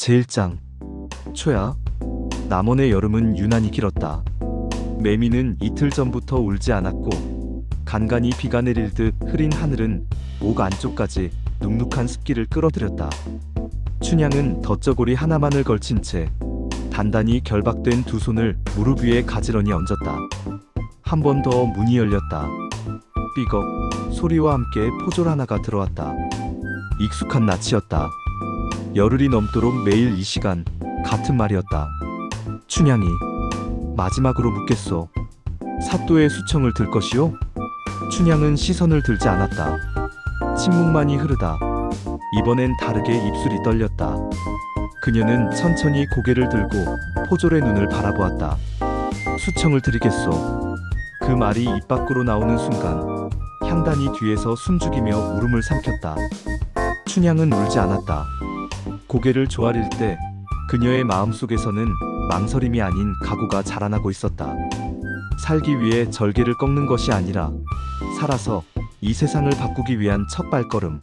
제1장 초야 남원의 여름은 유난히 길었다. 매미는 이틀 전부터 울지 않았고 간간히 비가 내릴 듯 흐린 하늘은 목 안쪽까지 눅눅한 습기를 끌어들였다. 춘향은 덧저고리 하나만을 걸친 채 단단히 결박된 두 손을 무릎 위에 가지런히 얹었다. 한 번 더 문이 열렸다. 삐걱 소리와 함께 포졸 하나가 들어왔다. 익숙한 낯이었다. 열흘이 넘도록 매일 이 시간 같은 말이었다. 춘향이 마지막으로 묻겠소. 사또의 수청을 들 것이오? 춘향은 시선을 들지 않았다. 침묵만이 흐르다. 이번엔 다르게 입술이 떨렸다. 그녀는 천천히 고개를 들고 포졸의 눈을 바라보았다. 수청을 드리겠소. 그 말이 입 밖으로 나오는 순간 향단이 뒤에서 숨죽이며 울음을 삼켰다. 춘향은 울지 않았다. 고개를 조아릴 때 그녀의 마음속에서는 망설임이 아닌 각오가 자라나고 있었다. 살기 위해 절개를 꺾는 것이 아니라 살아서 이 세상을 바꾸기 위한 첫 발걸음.